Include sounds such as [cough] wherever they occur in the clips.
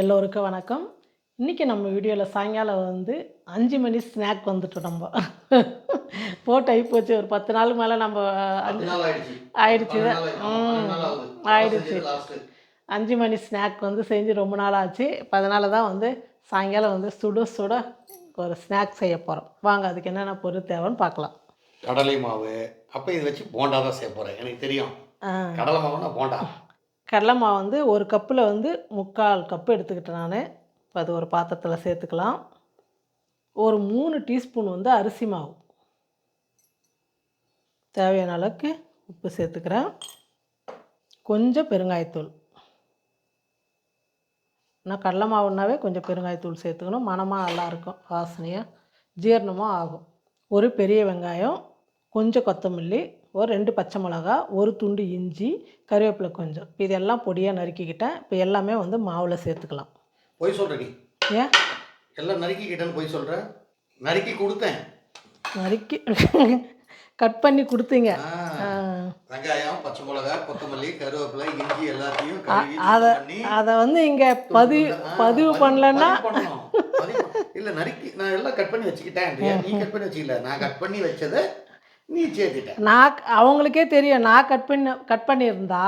எல்லோருக்கும் வணக்கம். இன்றைக்கி நம்ம வீடியோவில் சாயங்காலம் வந்து அஞ்சு மணி ஸ்நாக் வந்துட்டோம் நம்ம. போட்டு ஆகிப்போச்சு ஒரு பத்து நாள் மேலே நம்ம ஆயிடுச்சு. ஆயிடுச்சு. அஞ்சு மணி ஸ்நாக் வந்து செஞ்சு ரொம்ப நாள் ஆச்சு. இப்போ அதனால தான் வந்து சாயங்காலம் வந்து சுட சுட ஒரு ஸ்நாக் செய்ய போகிறோம் வாங்க அதுக்கு என்னென்ன பொருள் தேவைன்னு பார்க்கலாம். கடலை மாவு. அப்போ இதை வச்சு போண்டா தான் செய்ய போகிறேன் எனக்கு தெரியும். கடலை மாவுனா போண்டா. கடலை மாவு வந்து ஒரு கப்பில் வந்து முக்கால் கப்பு எடுத்துக்கிட்டேன் நான். இப்போ அது ஒரு பாத்திரத்தில் சேர்த்துக்கலாம். ஒரு மூணு டீஸ்பூன் வந்து அரிசி மாவு. தேவையான அளவுக்கு உப்பு சேர்த்துக்கிறேன். கொஞ்சம் பெருங்காயத்தூள். நான் கடலை மாவுனாவே கொஞ்சம் பெருங்காயத்தூள் சேர்த்துக்கணும். மணமாக நல்லாயிருக்கும் வாசனையாக ஜீரணமும் ஆகும். ஒரு பெரிய வெங்காயம் கொஞ்சம் கொத்தமல்லி ஒரு ரெண்டு பச்சை மிளகா ஒரு துண்டு இஞ்சி கருவேப்பிலை கொஞ்சம். இப்போ இதெல்லாம் பொடியாக நறுக்கிக்கிட்டேன் இப்போ எல்லாமே வந்து மாவில் சேர்த்துக்கலாம். பொய் சொல்ற நீ. ஏன்? எல்லாம் நறுக்கிக்கிட்டேன்னு பொய் சொல்ற? நறுக்கி கொடுத்தேன். நறுக்கி [laughs] கட் பண்ணி கொடுத்தீங்க. வெங்காயம் பச்சை மிளகா கொத்தமல்லி கருவேப்பிலை இஞ்சி எல்லாத்தையும் அதை அதை வந்து இங்கே பதிவு பதிவு பண்ணலன்னா இல்ல நறுக்கி நான் எல்லாம் கட் பண்ணி வச்சுக்கிட்டேன் நீ கட் பண்ணி வச்சுக்கல. நான் கட் பண்ணி வச்சதை நீ சேர்த்துட்ட. நான் அவங்களுக்கே தெரியும் நான் கட் பண்ணி கட் பண்ணியிருந்தா.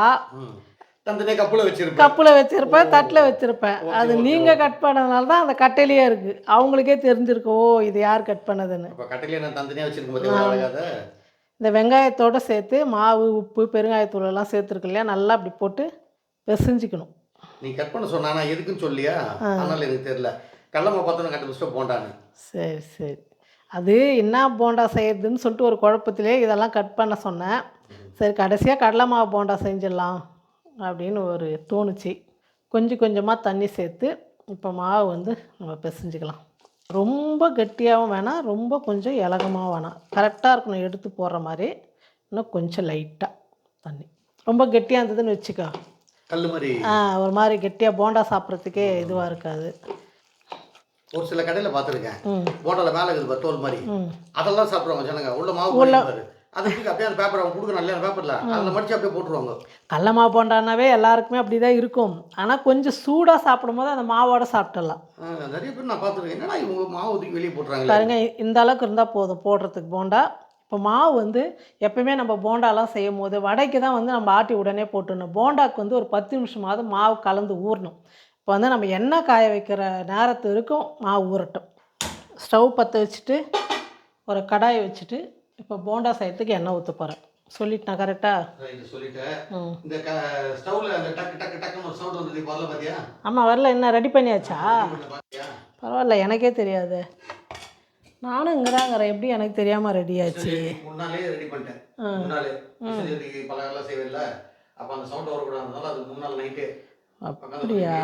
தந்தனே கப்புல வச்சிருப்பேன் கப்பில் வச்சுருப்பேன் தட்டில் வச்சுருப்பேன் அது நீங்கள் கட் பண்ணதுனால தான் அந்த கட்டையிலேயே இருக்குது அவங்களுக்கே தெரிஞ்சிருக்கு ஓ இது யார் கட் பண்ணதுன்னு. கட்டையில நான் தந்தனே வச்சிருக்கும் இந்த வெங்காயத்தோடு சேர்த்து மாவு உப்பு பெருங்காயத்தூள் எல்லாம் சேர்த்துருக்கு இல்லையா நல்லா அப்படி போட்டு பிசைஞ்சிக்கணும். நீ கட் பண்ண சொன்னா எதுக்குன்னு சொல்லியா? அதனால எனக்கு தெரியல. கடலமா பார்த்தோன்னு கண்டுபிடிச்சிட்டு போண்டான்னு. சரி சரி. அது என்ன போண்டா செய்யறதுன்னு சொல்லிட்டு ஒரு குழப்பத்திலே இதெல்லாம் கட் பண்ண சொன்னேன். சரி கடைசியாக கடலை மாவு போண்டா செஞ்சிடலாம் அப்படின்னு ஒரு தோணுச்சு. கொஞ்சம் கொஞ்சமாக தண்ணி சேர்த்து இப்போ மாவு வந்து நம்ம பிசைஞ்சிக்கலாம். ரொம்ப கெட்டியாகவும் வேணாம் ரொம்ப கொஞ்சம் இலகமாகவும் வேணாம். கரெக்டாக இருக்கணும் எடுத்து போடுற மாதிரி. இன்னும் கொஞ்சம் லைட்டாக தண்ணி. ரொம்ப கெட்டியாக இருந்ததுன்னு வச்சுக்கோ. கல் மாதிரி. ஒரு மாதிரி கெட்டியாக போண்டா சாப்பிட்றதுக்கே இதுவாக இருக்காது. ஒரு சில கடையில பார்த்துருக்கேன். போண்டால மேல இருக்குது தோல் மாதிரி. அதெல்லாம் சாப்பிடுவாங்க ஜனங்க. உள்ள மாவு போடுறது பாரு. அதை தூக்கி அப்படியே அந்த பேப்பர் அவங்க கொடுக்குற நல்ல பேப்பர்ல அதில் மடிச்சு அப்படியே போட்டுருவாங்க. கடல மாவு போண்டானாவே எல்லாருக்குமே அப்படி தான் இருக்கும். ஆனால் கொஞ்சம் சூடாக சாப்பிடும்போது அந்த மாவோட சாப்பிட்டுடலாம். ஆ, நிறைய பேர் நான் பார்த்துருக்கேன். என்னடா இவங்க மாவு வெளியே போட்டுறாங்களே? பாருங்க இந்த அளவுக்கு இருந்தால் போதும் போடுறதுக்கு போண்டா. இப்போ மாவு வந்து எப்பவுமே நம்ம போண்டாலாம் செய்யும் போது வடைக்கு தான் வந்து நம்ம ஆட்டி உடனே போட்டுடணும். போண்டாக்கு வந்து ஒரு பத்து நிமிஷமாவது மாவு கலந்து ஊறணும். இப்போ வந்து நம்ம எண்ணெய் காய வைக்கிற நேரத்து வரைக்கும் மாவு ஊறட்டும். ஸ்டவ் பற்ற வச்சுட்டு ஒரு கடாயை வச்சுட்டு இப்போ போண்டா செய்யறதுக்கு எண்ணெய் ஊற்ற போகிறேன் சொல்லிட்டேன் கரெக்டாக சொல்லிட்டேன் ஆமாம் வரல என்ன ரெடி பண்ணியாச்சா? பரவாயில்ல எனக்கே தெரியாது. நானும் இங்கே எப்படி எனக்கு தெரியாமல் ரெடி ஆச்சு? முன்னாலே ரெடி பண்ணிட்டேன். முன்னாலே செய்வேன்ல. அப்போ அந்த சவுண்ட் வரக்கூடாதுனால அது முன்னாள் நைட்டு அப்படியா?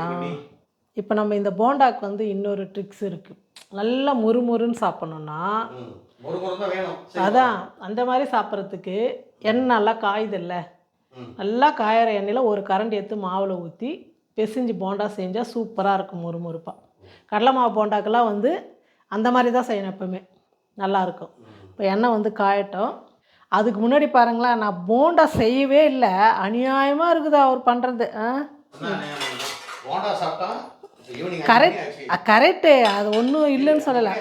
இப்போ நம்ம இந்த போண்டாக்கு வந்து இன்னொரு ட்ரிக்ஸ் இருக்குது நல்லா முறுமுறுன்னு சாப்பிட்ணுன்னா. அதான் அந்த மாதிரி சாப்பிட்றதுக்கு எண்ணெய் நல்லா காயுதில்ல. நல்லா காயிற எண்ணெயில் ஒரு கரண்டி எடுத்து மாவில் ஊற்றி பிசைஞ்சு போண்டா செஞ்சால் சூப்பராக இருக்கும் முறுமுறுப்பாக கடலை மாவு போண்டாக்கெல்லாம் வந்து அந்த மாதிரி தான் செய்யணும் எப்பவுமே. நல்லாயிருக்கும் இப்போ எண்ணெய் வந்து காயட்டும். அதுக்கு முன்னாடி பாருங்களேன் நான் போண்டா செய்யவே இல்லை. அநியாயமாக இருக்குது அவர் பண்ணுறது ஆ? போண்டா சாப்பிட்டா ஈவினிங் கரெக்ட். கரெக்டு அது ஒன்றும் இல்லைன்னு சொல்லலை.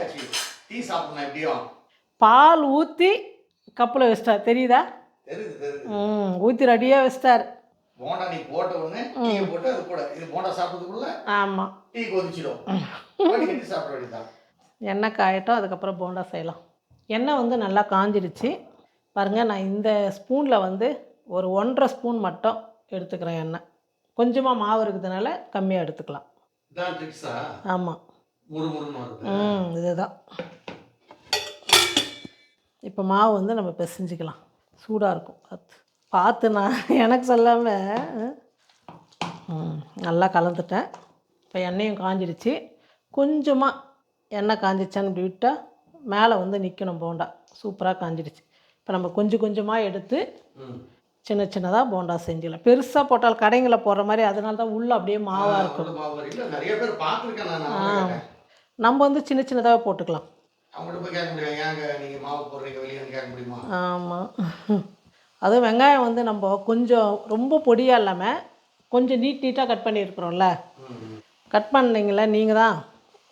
டீ சாப்பிடணும் எப்படியும் பால் ஊற்றி கப்பில் வச்சிட்டார். தெரியுதா? ம் ஊற்றி ரெடியாக வச்சிட்டார். போண்டா நீ போட்ட உடனே டீயை போட்டு அது கூட இது போண்டா சாப்பிட்றதுக்குள்ள ஆமாம் டீ கொதிச்சிடும். வடிகட்டி சாப்பிட வேண்டியதுதான். எண்ணெய் காயட்டும் அதுக்கப்புறம் போண்டா செய்யலாம். எண்ணெய் வந்து நல்லா காஞ்சிடுச்சு. பாருங்கள் நான் இந்த ஸ்பூனில் வந்து ஒரு ஒன்றரை ஸ்பூன் மட்டும் எடுத்துக்கிறேன் எண்ணெய். கொஞ்சமாக மாவு இருக்கிறதுனால கம்மியாக எடுத்துக்கலாம். ஆமாம் ம் இதுதான். இப்போ மாவு வந்து நம்ம பிசைஞ்சிக்கலாம். சூடாக இருக்கும். பார்த்து பார்த்து நான் [laughs] எனக்கு சொல்லாமல் ம், நல்லா கலந்துட்டேன். இப்போ எண்ணெயும் காஞ்சிடுச்சு கொஞ்சமாக எண்ணெய் காஞ்சிச்சான்னு இப்படி விட்டால் மேலே வந்து நிற்கணும் போண்டா. சூப்பராக காஞ்சிடுச்சு இப்போ நம்ம கொஞ்சம் கொஞ்சமாக எடுத்து. சின்ன சின்னதாக போண்டா செஞ்சிடலாம் பெருசாக போட்டால் கடைங்களில் போடுற மாதிரி அதனால தான் உள்ளே அப்படியே மாவாக இருக்கும். கேட்டேன். நம்ம வந்து சின்ன சின்னதாக போட்டுக்கலாம். ஆமாம் அதுவும் வெங்காயம் வந்து நம்ம கொஞ்சம் ரொம்ப பொடியாக இல்லாமல் கொஞ்சம் நீட் நீட்டாக கட் பண்ணியிருக்கிறோம்ல. கட் பண்ணீங்களே நீங்கள் தான்.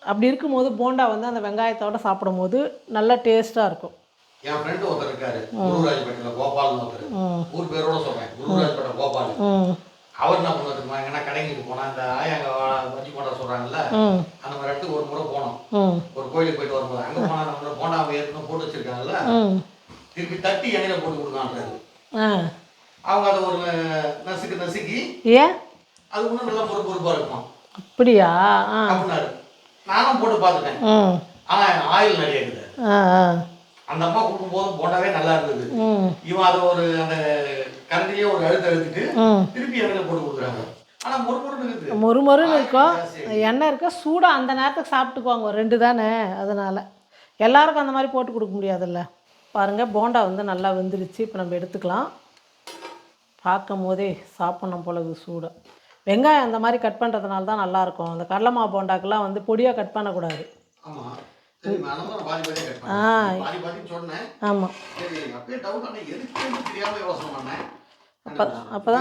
அப்படி இருக்கும்போது போண்டா வந்து அந்த வெங்காயத்தோட சாப்பிடும்போது நல்லா டேஸ்ட்டாக இருக்கும். என் ஃப்ரெண்டு ஒருத்தர் இருக்காரு குருராஜ்பேட்டையில் கோபால்னு ஒருத்தர். ஊர் பேரோட சொல்றேன் குருராஜ்பேட்டை கோபால். அவர் என்ன பண்ணுவாரு எங்கன்னா கடைங்களுக்கு போனா இந்த ஆயாங்க வஞ்சி போண்டா சொல்றாங்கல்ல அந்த மாதிரி இடத்துக்கு ஒரு முறை போனோம். ஒரு கோயிலுக்கு போயிட்டு வரும்போது அங்க போனா நம்ம போண்டா ஏற்கனவே போட்டு வச்சிருக்காங்கல்ல திருப்பி தட்டி எண்ணெயில போட்டு கொடுக்கான்றாரு அவங்க அதை ஒரு நசுக்கு நசுக்கி ஏன்? அது இன்னும் நல்லா பொறு பொறுப்பா இருக்குமா அப்படியா? அப்படின்னாரு. நானும் போட்டு பார்த்துட்டேன். ம் ஆனா ஆயில் நிறைய இருக்குது அந்த அம்மா கொடுக்கும்போது போண்டாவே நல்லா இருந்தது. இவன் அதை ஒரு அந்த கரண்டிலேயே ஒரு அழுத்த அழுத்திட்டு திருப்பி எண்ணெயில போட்டு கொடுக்குறாங்க. மொறுமொறுன்னு இருக்கும். எண்ணெய் இருக்கா? சூடாக அந்த நேரத்துக்கு சாப்பிட்டுக்குவாங்க. ரெண்டு தானே அதனால். எல்லாருக்கும் அந்த மாதிரி போட்டு கொடுக்க முடியாதுல்ல. பாருங்கள் போண்டா வந்து நல்லா வெந்துருச்சு. இப்போ நம்ம எடுத்துக்கலாம். பார்க்கும் போதே சாப்பிட்ணும் போல சூடாக வெங்காயம் அந்த மாதிரி கட் பண்ணுறதுனால தான் நல்லாயிருக்கும் அந்த கடலை மாவு போண்டாக்கெல்லாம் வந்து பொடியாக கட் பண்ணக்கூடாது. ஆமாம் அப்போ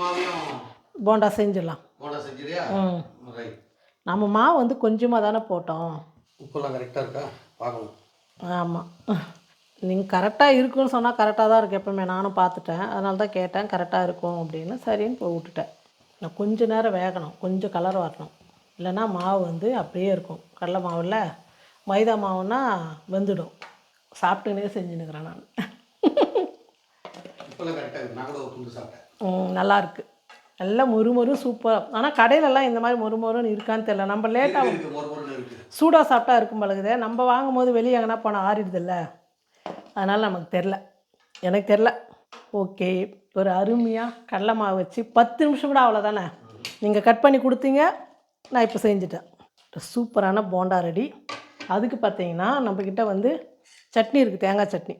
மாவையும் போண்டா செஞ்சிடலாம். ம். நம்ம மாவு வந்து கொஞ்சமாக தானே போட்டோம். உப்பெல்லாம் கரெக்டாக இருக்கா? பார்க்கணும். ஆமாம் நீங்கள் கரெக்டாக இருக்குன்னு சொன்னால் கரெக்டாக தான் இருக்குது எப்பவுமே. நானும் பார்த்துட்டேன். அதனால தான் கேட்டேன் கரெக்டாக இருக்கும் அப்படின்னு. சரின்னு போய் விட்டுட்டேன். நான் கொஞ்ச நேரம் வேகணும். கொஞ்சம் கலர் வரணும். இல்லைன்னா மாவு வந்து அப்படியே இருக்கும். கடலை மாவில் மைதா மாவுன்னா வெந்துடும். சாப்பிட்டுனே செஞ்சுன்னுக்கிறேன் நான். இருக்கு. நல்லா இருக்கு. நல்லா மொறுமொறு சூப்பர் ஆனால் கடையிலலாம் இந்த மாதிரி மொறுமொறுன்னு இருக்கான்னு தெரியல. நம்ம லேட்டாக மொறு மொறுன்னு சூடாக சாப்பிட்டா இருக்கும் பழகுதே. நம்ம வாங்கும்போது வெளியே எங்கன்னா போனால் ஆறிடுதில்ல. அதனால் நமக்கு தெரில எனக்கு தெரில ஓகே. ஒரு அருமையாக கடலை மாவு வச்சு பத்து நிமிஷம் கூட அவ்வளோதானே நீங்கள் கட் பண்ணி கொடுத்தீங்க. நான் இப்போ செஞ்சுட்டேன். சூப்பரான போண்டா ரெடி. அதுக்கு பார்த்தீங்கன்னா நம்மக்கிட்ட வந்து சட்னி இருக்குது தேங்காய் சட்னி.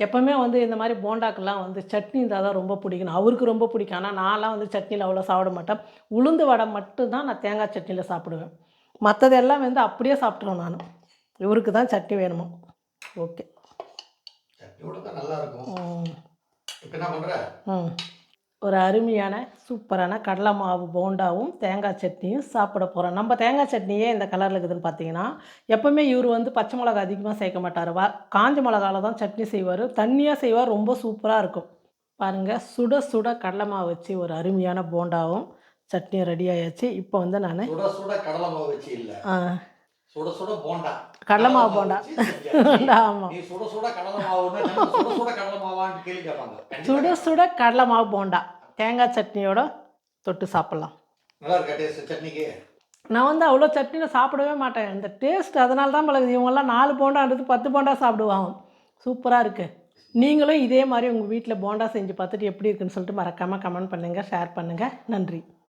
எப்போவுமே வந்து இந்த மாதிரி போண்டாக்கெல்லாம் வந்து சட்னி இருந்தால் தான் ரொம்ப பிடிக்கும் அவருக்கு ரொம்ப பிடிக்கும். ஆனால் நான்லாம் வந்து சட்னியில் அவ்வளோ சாப்பிட மாட்டேன். உளுந்து வடை மட்டும்தான் நான் தேங்காய் சட்னியில் சாப்பிடுவேன். மற்றது எல்லாம் வந்து அப்படியே சாப்பிட்ருவேன் நான். இவருக்கு தான் சட்னி வேணுமா. ஓகே. நல்லா இருக்கும். ம். ஒரு அருமையான சூப்பரான கடலை மாவு போண்டாவும் தேங்காய் சட்னியும் சாப்பிட போகிறோம் நம்ம தேங்காய் சட்னியே இந்த கலரில் இருக்குதுன்னு பார்த்தீங்கன்னா எப்போவுமே இவர் வந்து பச்சை மிளகா அதிகமாக சேர்க்க மாட்டார். வா காஞ்ச மிளகால தான் சட்னி செய்வார். தண்ணியாக செய்வார் ரொம்ப சூப்பராக இருக்கும். பாருங்கள் சுட சுட கடலை மாவு வச்சு ஒரு அருமையான போண்டாவும் சட்னியும் ரெடி ஆயாச்சு. இப்போ வந்து நான் சுட சுட கடலை மாவு வச்சு இல்லை. சுட சுட போண்டா. கடலை மாவு போண்டா. [laughs] ஆமாம் சுட சுட கடலை மாவு போண்டா. தேங்காய் சட்னியோட தொட்டு சாப்பிட்லாம். நான் வந்து அவ்வளோ சட்னியில் சாப்பிடவே மாட்டேன். இந்த டேஸ்ட் அதனால தான் பழகுது. இவங்கெல்லாம் நாலு போண்டான்றது பத்து போண்டா சாப்பிடுவாங்க. சூப்பராக இருக்குது நீங்களும் இதே மாதிரி உங்கள் வீட்டில் போண்டா செஞ்சு பார்த்துட்டு எப்படி இருக்குன்னு சொல்லிட்டு மறக்காமல் கமெண்ட் பண்ணுங்கள் ஷேர் பண்ணுங்கள் நன்றி.